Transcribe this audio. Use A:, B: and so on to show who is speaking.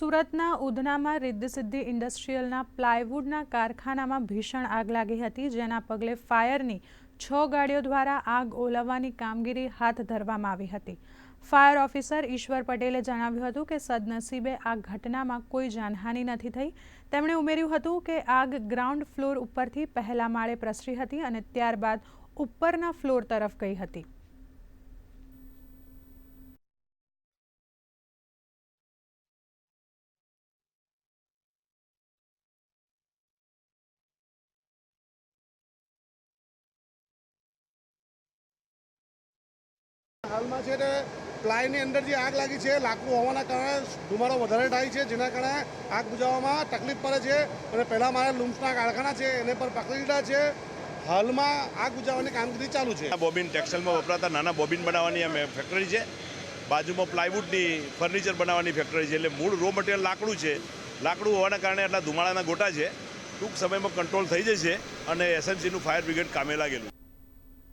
A: સુરતના ઉધનામાં રિદ્ધસિદ્ધિ ઇન્ડસ્ટ્રીયલના પ્લાયવુડના કારખાનામાં ભીષણ આગ લાગી હતી, જેના પગલે ફાયરની છ ગાડીઓ દ્વારા આગ ઓલવવાની કામગીરી હાથ ધરવામાં આવી હતી. ફાયર ઓફિસર ઈશ્વર પટેલે જણાવ્યું હતું કે, સદનસીબે આ ઘટનામાં કોઈ જાનહાનિ નથી થઈ. તેમણે ઉમેર્યું હતું કે, આગ ગ્રાઉન્ડ ફ્લોર ઉપરથી પહેલા માળે પ્રસરી હતી અને ત્યારબાદ ઉપરના ફ્લોર તરફ ગઈ હતી.
B: હાલમાં છે તે પ્લાયની અંદર જે આગ લાગી છે, લાકડું હોવાના કારણે ધુમાડો વધારે થાય છે, જેના કારણે આગ બુઝાવવામાં તકલીફ પડે છે અને પહેલાં મારા લૂમ્સના કારખાના છે, એને પર પકડી લીધા છે. હાલમાં આગ બુઝાવવાની કામગીરી ચાલુ છે.
C: બોબિન ટેક્સટાઇલમાં વપરાતા નાના બોબિન બનાવવાની અમે ફેક્ટરી છે. બાજુમાં પ્લાયવુડની ફર્નિચર બનાવવાની ફેક્ટરી છે. એટલે મૂળ રો મટીરિયલ લાકડું છે. લાકડું હોવાના કારણે એટલા ધુમાડાના ગોટા છે. ટૂંક સમયમાં કંટ્રોલ થઈ જશે અને એસએમસીનું ફાયર બ્રિગેડ કામે લાગેલું.